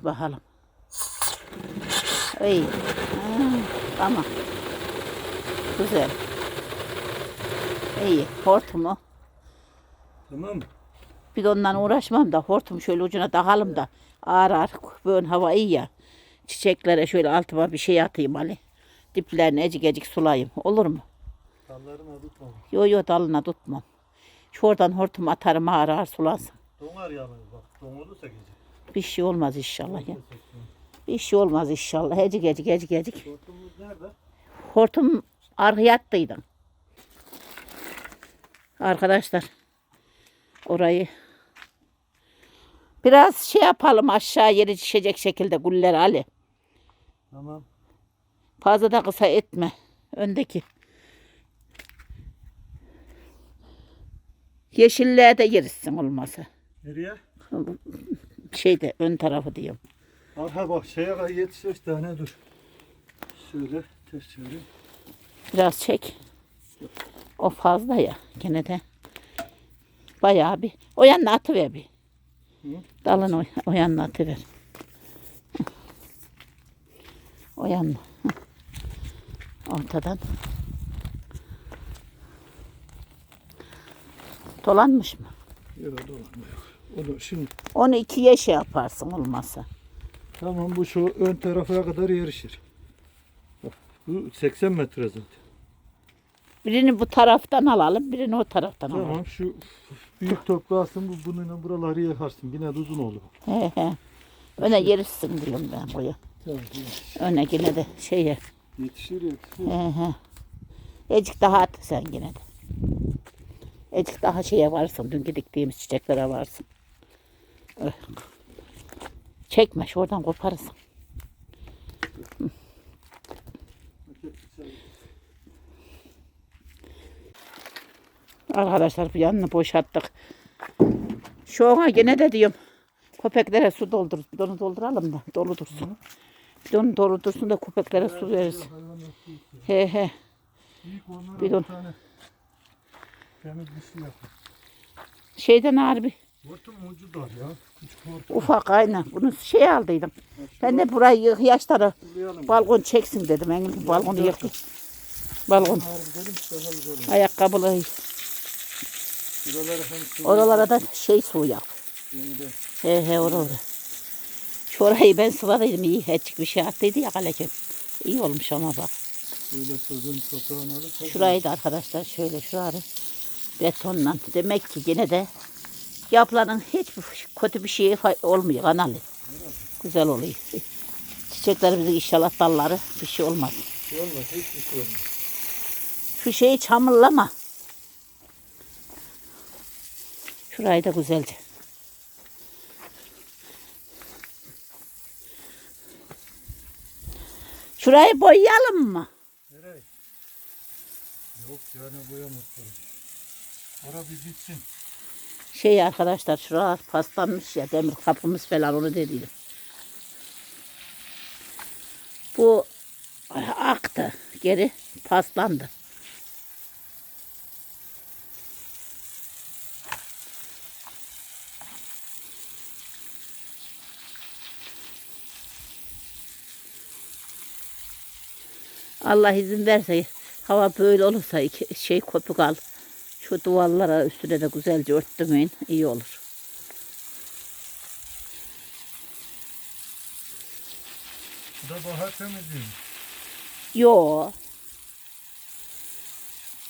Bakalım. İyi. Ha, tamam. Güzel. İyi. Hortumu. Tamam mı? Bir de ondan uğraşmam da hortum şöyle ucuna takalım da ağır ağır böyle hava iyi ya. Çiçeklere şöyle altıma bir şey atayım Ali. Diplerine ecik ecik sulayayım. Olur mu? Dallarına tutmamış. Yo yo dalına tutmam. Şuradan hortum atarım ağır ağır sulansın. Donar yalnız bak. Donulursa gece. Bir şey olmaz inşallah ya. Bir şey olmaz inşallah. Ecik ecik ecik ecik. Hortumumuz nerede? Hortum arkaya attıydım. Arkadaşlar orayı biraz şey yapalım aşağı yeri düşecek şekilde güller Ali. Tamam. Fazla da kısa etme. Öndeki. Yeşilliğe de yerişsin olmasa. Nereye? Şeyde ön tarafı diyorum. Şeye kadar yetişir tane dur. Şöyle ters çevir. Biraz çek. O fazla ya gene de. Bayağı bir. O yanına atıver bir. Hı? Dalın o, o yanına atıver. O yanına. Ortadan. Dolanmış mı? Yok dolanma Onu şimdi Onu ikiye şey yaparsın olmazsa. tamam bu şu ön tarafa kadar yarışır. Bak, bu 80 metre zaten. Birini bu taraftan alalım, birini o taraftan alalım. Tamam şu büyük toprağısın bu bununla buraları yakarsın. Yine de uzun olur. He he. Öne gelirsin diyorum ben koyu. Tamam. Öne yine de şeye. Yetişir yetişir. He he. Ecik daha at sen yine de. Ecik daha şeye varsın. Dünkü diktiğimiz çiçeklere varsın. Çekme şuradan koparırsın. Arkadaşlar bu yanını boşalttık. Şu ona gene de diyorum. Köpeklere su doldur. Bir de onu dolduralım da dolu dursun. Bir de onu dolu dursun da köpeklere su veririz. He he. Bidon. bir tane temiz bir şey yapın. Şeyden harbi Hortum ucu dar ya. Ufak aynen. Bunu şey aldıydım. Ben de burayı yık yaşları balkon çeksin dedim. Engin balkonu yık. Balkon. Ayakkabılı. Oralara da şey su yap. He he oraları. Şurayı ben sıvadıydım iyi. Hiç bir şey attıydı ya kaleken. İyi olmuş ama bak. Şurayı da arkadaşlar şöyle şurayı betonla. Demek ki yine de yapılanın hiçbir kötü bir şey olmuyor kanalı. Güzel oluyor. Çiçeklerimizin inşallah dalları bir şey olmaz. Şey olmaz. Hiçbir şey olmaz. Şu şeyi çamurlama. Şurayı da güzelce. Şurayı boyayalım mı? Nereye? Yok yani boyamaz. Ara bir bitsin. Şey arkadaşlar şurası paslanmış ya demir kapımız falan onu dediydim. Bu aktı geri paslandı. Allah izin verse hava böyle olursa şey köpük al. Şu duvarlara üstüne de güzelce örttümeyin iyi olur. Bu da bahar temizliği. Yo.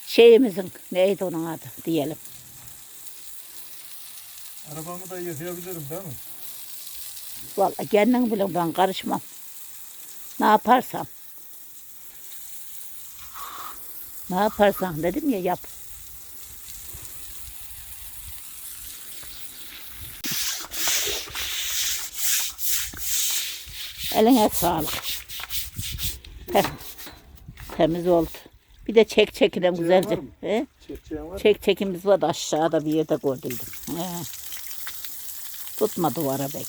Şeyimizin neydi onun adı diyelim. Arabamı da yıkayabilirim değil mi? Vallahi kendin bilin ben karışmam. Ne yaparsam. Ne yaparsan dedim ya yap. Eline sağlık. Heh, Temiz oldu. Bir de çek çekiden güzelce. He? Çek çekimiz var da aşağıda bir yerde gördüydüm. He. Tutma duvara bek.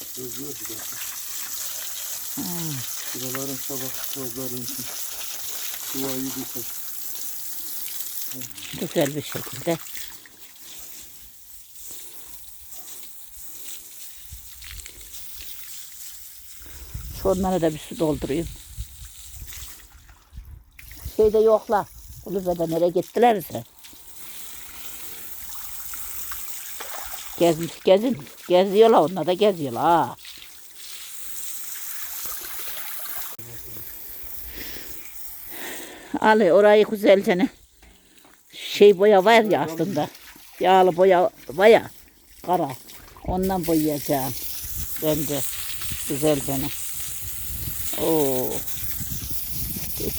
Şuraların sabah tozları için. Duayı yıkar. Güzel bir şekilde. Şu onlara da bir su doldurayım. Şeyde yokla. Kulübede nereye gittilerse. Gez, gezin. Geziyorlar onlar da geziyorlar. Ha. Orayı güzelce ne? Şey boya var ya aslında. Yağlı boya var. Kara. Ondan boyayacağım. Bence. Güzelce ne? Oo.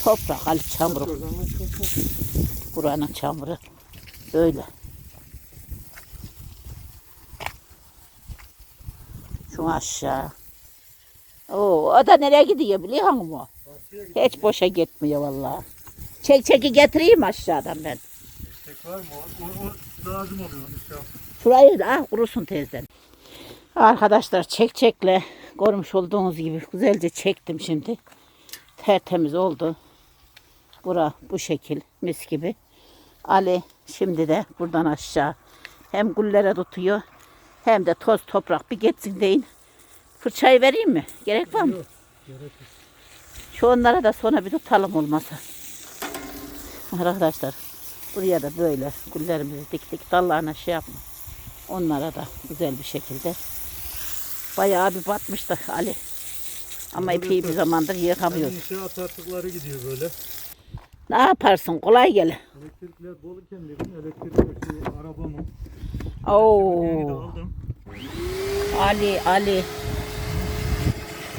Toprak Ali çamuru. Buranın çamuru. Böyle. Şu aşağı. Oo, o da nereye gidiyor biliyor musun? Hiç boşa gitmiyor vallahi. Çek çeki getireyim aşağıdan ben. Tek var mı? O, o, lazım oluyor. Şurayı da ah, kurusun teyzen. Arkadaşlar çek çekle görmüş olduğunuz gibi güzelce çektim şimdi. Tertemiz oldu. Bura bu şekil mis gibi. Ali şimdi de buradan aşağı hem güllere tutuyor hem de toz toprak bir geçsin deyin. Fırçayı vereyim mi? Gerek var mı? Şu onlara da sonra bir tutalım olmasa. Arkadaşlar buraya da böyle güllerimizi diktik dallarına şey yapma. Onlara da güzel bir şekilde. Bayağı bir batmıştı Ali. Ama epey bir zamandır yıkamıyoruz. İnşaat artıkları gidiyor böyle. Ne yaparsın? Kolay gel. Elektrikler dolurken dedim elektrikli şu arabamı Oo. yeni de aldım. Ali Ali.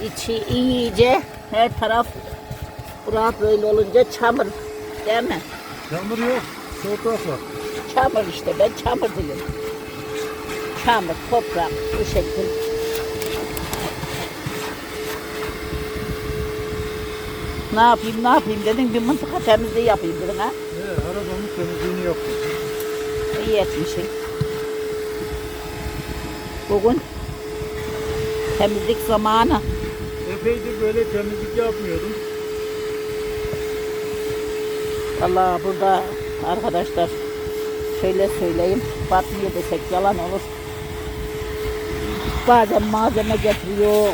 İçi iyice her taraf bura böyle olunca çamur. Değil mi? Yağmur yok. Toprak var. Çamur işte ben çamur diyorum. Çamur, toprak bu şekil. Ne yapayım ne yapayım dedin bir mıntıka temizliği yapayım dedin ha. Evet, arabamın temizliğini yaptım. İyi etmişsin. Bugün temizlik zamanı. Epeydir böyle temizlik yapmıyordum. Vallahi burada arkadaşlar şöyle söyleyeyim. Batmıyor desek yalan olur. Bazen malzeme getiriyor.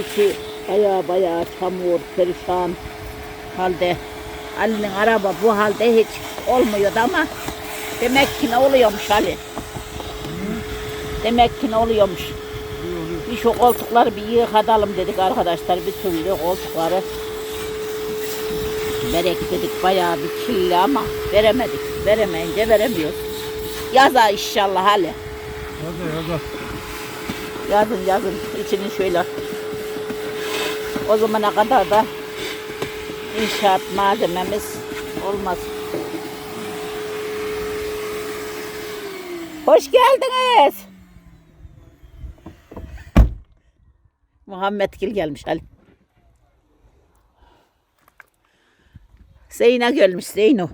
İçi baya baya çamur, perişan halde. Ali'nin araba bu halde hiç olmuyordu ama demek ki ne oluyormuş Ali. Demek ki ne oluyormuş. Bir şu koltukları bir yıkatalım dedik arkadaşlar. Bir türlü koltukları verek dedik bayağı bir kirli ama veremedik. Veremeyince veremiyoruz. Yaza inşallah Ali. Hadi hadi. Yazın yazın içini şöyle. O zamana kadar da inşaat malzememiz olmaz. Hoş geldiniz. Muhammed Gil gelmiş Ali. Zeyno gelmiş Zeyno.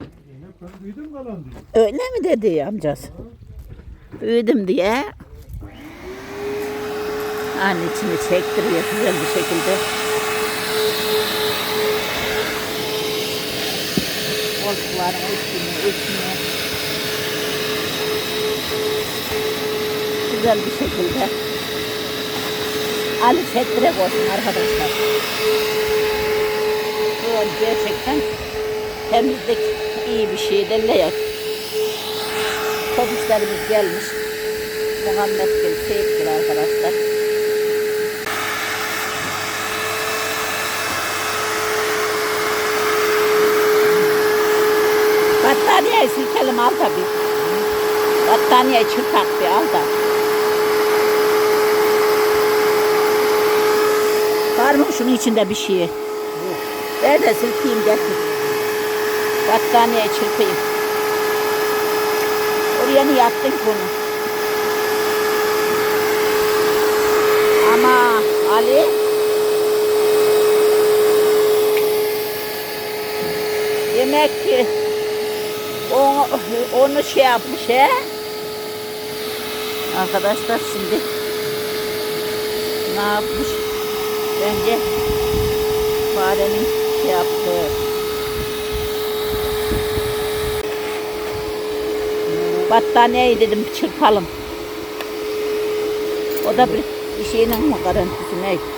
Ben büyüdüm diyor. Öyle mi dedi amcası? Büyüdüm diye. Anne içini çektiriyor güzel bir şekilde. Koltukların üstünü, üstünü. Güzel bir şekilde. Ali çektirek olsun arkadaşlar. Bu gerçekten temizlik iyi bir şey derler. Komşularımız gelmiş. Muhammed Gül, Seyit arkadaşlar. Battaniyeyi silkelim al da bir. Battaniyeyi çırpak bir al da. Var mı şunun içinde bir şey? Ver de silkeyim getir. Battaniye çırpayım. Oraya niye attın onu? Ama Ali Demek ki onu, şey yapmış he. Arkadaşlar şimdi ne yapmış? Bence farenin şey yaptığı battaniyeyi dedim çırpalım. O da bir, bir şeyin mi garantisi ne?